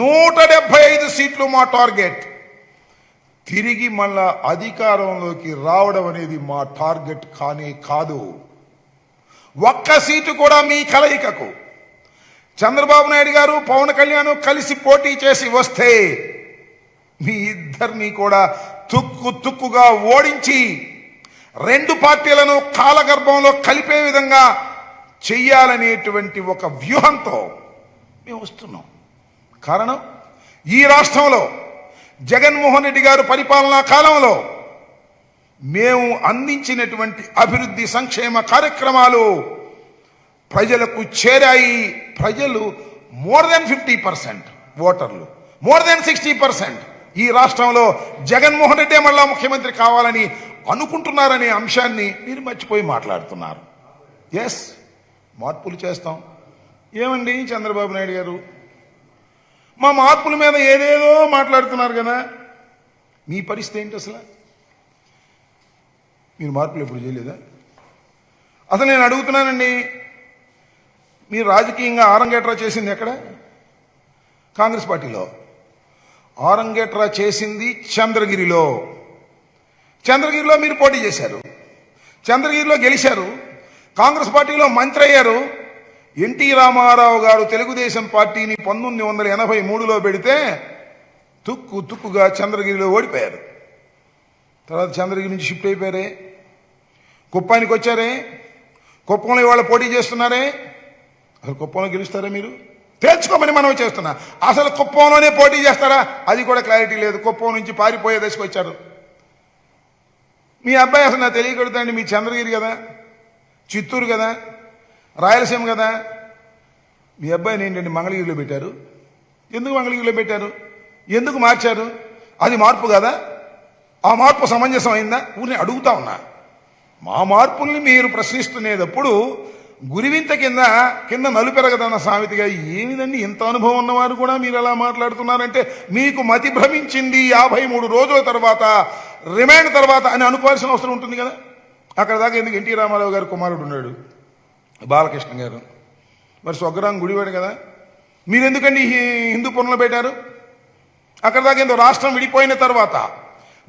నూట డెబ్బై ఐదు సీట్లు మా టార్గెట్. తిరిగి మళ్ళా అధికారంలోకి రావడం అనేది మా టార్గెట్ కానే కాదు. ఒక్క సీటు కూడా మీ కలయికకు. చంద్రబాబు నాయుడు గారు పవన్ కళ్యాణ్ కలిసి పోటీ చేసి వస్తే మీ ఇద్దరిని కూడా తుక్కు తుక్కుగా ఓడించి రెండు పార్టీలను కాలగర్భంలో కలిపే విధంగా చెయ్యాలనేటువంటి ఒక వ్యూహంతో మేము వస్తున్నాం. కారణం ఈ రాష్ట్రంలో జగన్మోహన్ రెడ్డి గారు పరిపాలనా కాలంలో మేము అందించినటువంటి అభివృద్ధి సంక్షేమ కార్యక్రమాలు ప్రజలకు చేరాయి. ప్రజలు మోర్ దెన్ ఫిఫ్టీ పర్సెంట్ ఓటర్లు మోర్ దెన్ సిక్స్టీ పర్సెంట్ ఈ రాష్ట్రంలో జగన్మోహన్ రెడ్డి మళ్ళా ముఖ్యమంత్రి కావాలని అనుకుంటున్నారనే అంశాన్ని మీరు మర్చిపోయి మాట్లాడుతున్నారు. ఎస్ మార్పులు చేస్తాం. ఏమండి చంద్రబాబు నాయుడు గారు? మా మార్పుల మీద ఏదేదో మాట్లాడుతున్నారు కదా. మీ పరిస్థితి ఏంటి అసలు? మీరు మార్పులు ఎప్పుడు చేయలేదా? అసలు నేను అడుగుతున్నానండి మీరు రాజకీయంగా ఆరంగేట్రా చేసింది ఎక్కడ? కాంగ్రెస్ పార్టీలో. ఆరంగేట్రా చేసింది చంద్రగిరిలో. చంద్రగిరిలో మీరు పోటీ చేశారు. చంద్రగిరిలో గెలిచారు కాంగ్రెస్ పార్టీలో మంత్రి అయ్యారు. ఎన్టీ రామారావు గారు తెలుగుదేశం పార్టీని పంతొమ్మిది వందల ఎనభై మూడులో పెడితే తుక్కు తుక్కుగా చంద్రగిరిలో ఓడిపోయారు. తర్వాత చంద్రగిరి నుంచి షిఫ్ట్ అయిపోయారే? కుప్పానికి వచ్చారే? కుప్పంలో ఇవాళ పోటీ చేస్తున్నారే? అసలు కుప్పంలో గెలుస్తారా మీరు? తేల్చుకోమని మనం చేస్తున్నా. అసలు కుప్పంలోనే పోటీ చేస్తారా? అది కూడా క్లారిటీ లేదు. కుప్పం నుంచి పారిపోయే దశకు వచ్చారు. మీ అబ్బాయి అసలు నాకు తెలియకూడదండి. మీ చంద్రగిరి కదా? చిత్తూరు కదా? రాయలసీమ కదా. మీ అబ్బాయిని ఏంటండి మంగళగిరిలో పెట్టారు. ఎందుకు మంగళగిరిలో పెట్టారు? ఎందుకు మార్చారు? అది మార్పు కదా? ఆ మార్పు సమంజసం అయిందా? ఊరిని అడుగుతా ఉన్నా. మా మార్పుల్ని మీరు ప్రశ్నిస్తునేటప్పుడు గురివింత కింద కింద నలుపెరగదన్న సామెతగా ఏమిదండి ఇంత అనుభవం ఉన్నవారు కూడా మీరు ఎలా మాట్లాడుతున్నారంటే మీకు మతి భ్రమించింది యాభై మూడు రోజుల తర్వాత రిమాండ్ తర్వాత అని అనుకోవాల్సిన అవసరం ఉంటుంది కదా. అక్కడ దాకా ఎందుకు ఎన్టీ రామారావు గారు కుమారుడు ఉన్నాడు? బాలకృష్ణ గారు. మరి స్వగ్రాం గుడివాడు కదా? మీరెందుకండి హిందూ పనులు పెట్టారు? అక్కడ దాకా ఏందో రాష్ట్రం విడిపోయిన తర్వాత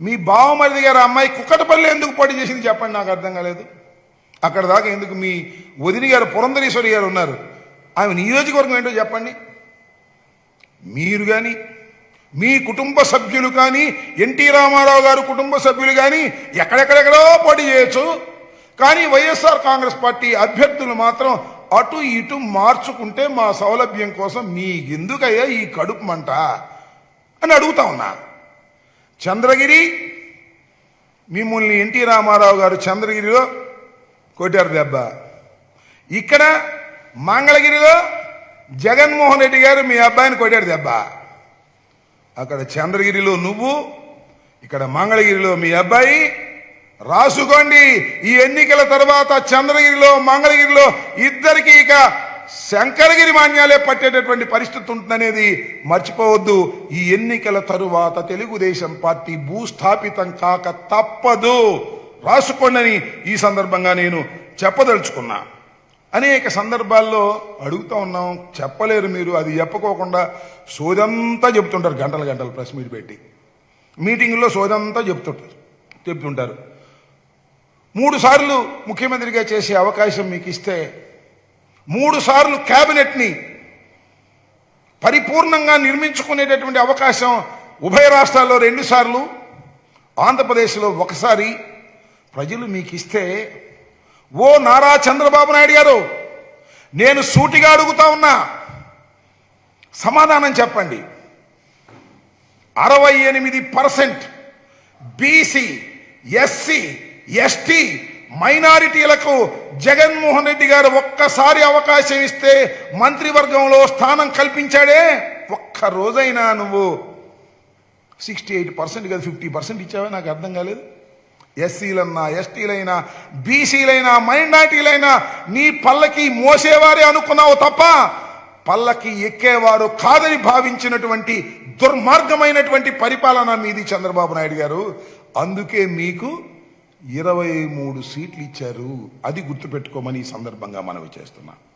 మీ బావమరిది గారు అమ్మాయి కుక్కటపల్లి ఎందుకు పోటీ చేసింది చెప్పండి నాకు అర్థం కాలేదు. అక్కడ దాకా ఎందుకు మీ వదిని గారు పురంధరేశ్వరి గారు ఉన్నారు? ఆమె నియోజకవర్గం ఏంటో చెప్పండి. మీరు కానీ మీ కుటుంబ సభ్యులు కానీ ఎన్టీ రామారావు గారు కుటుంబ సభ్యులు కానీ ఎక్కడెక్కడెక్కడో పోటీ చేయొచ్చు. కానీ వైఎస్ఆర్ కాంగ్రెస్ పార్టీ అభ్యర్థులు మాత్రం అటు ఇటు మార్చుకుంటే మా సౌలభ్యం కోసం మీకెందుకయ్యా ఈ కడుపు మంట అని అడుగుతా ఉన్నా. చంద్రగిరి మిమ్మల్ని ఎన్టీ రామారావు గారు చంద్రగిరిలో కొట్టారు దెబ్బ. ఇక్కడ మంగళగిరిలో జగన్మోహన్ రెడ్డి గారు మీ అబ్బాయిని కొట్టాడు దెబ్బ. అక్కడ చంద్రగిరిలో నువ్వు ఇక్కడ మంగళగిరిలో మీ అబ్బాయి రాసుకోండి. ఈ ఎన్నికల తర్వాత చంద్రగిరిలో మంగళగిరిలో ఇద్దరికి ఇక శంకరగిరి మాన్యాలే పట్టేటటువంటి పరిస్థితి ఉంటుందనేది మర్చిపోవద్దు. ఈ ఎన్నికల తరువాత తెలుగుదేశం పార్టీ భూస్థాపితం కాక తప్పదు. రాసుకోండి ఈ సందర్భంగా నేను చెప్పదలుచుకున్నా. అనేక సందర్భాల్లో అడుగుతూ ఉన్నాం. చెప్పలేరు మీరు అది చెప్పుకోకుండా సోదంతా చెప్తుంటారు గంటల గంటలు ప్రెస్ మీట్ పెట్టి. మీటింగుల్లో సోదంతా చెప్తుంటారు చెప్తుంటారు మూడు సార్లు ముఖ్యమంత్రిగా చేసే అవకాశం మీకు ఇస్తే మూడు సార్లు క్యాబినెట్ని పరిపూర్ణంగా నిర్మించుకునేటటువంటి అవకాశం ఉభయ రాష్ట్రాల్లో రెండుసార్లు ఆంధ్రప్రదేశ్లో ఒకసారి. ప్రజలు మీకు ఇస్తే ఓ నారా చంద్రబాబు నాయుడు గారు నేను సూటిగా అడుగుతా ఉన్నా సమాధానం చెప్పండి. అరవై ఎనిమిది పర్సెంట్ బీసీ ఎస్సీ ఎస్టీ మైనారిటీలకు జగన్మోహన్ రెడ్డి గారు ఒక్కసారి అవకాశం ఇస్తే మంత్రివర్గంలో స్థానం కల్పించాడే? ఒక్క రోజైనా నువ్వు సిక్స్టీ ఎయిట్ పర్సెంట్ కదా ఫిఫ్టీ పర్సెంట్ ఇచ్చావే? నాకు అర్థం కాలేదు. ఎస్సీలన్నా ఎస్టీలైనా బీసీలైనా మైనార్టీలైనా నీ పల్లకి మోసేవారే అనుకున్నావు తప్ప పల్లకి ఎక్కేవారు కాదని భావించినటువంటి దుర్మార్గమైనటువంటి పరిపాలన మీది చంద్రబాబు నాయుడు గారు. అందుకే మీకు ఇరవై మూడు సీట్లు ఇచ్చారు. అది గుర్తుపెట్టుకోమని ఈ సందర్భంగా మనవి చేస్తున్నాను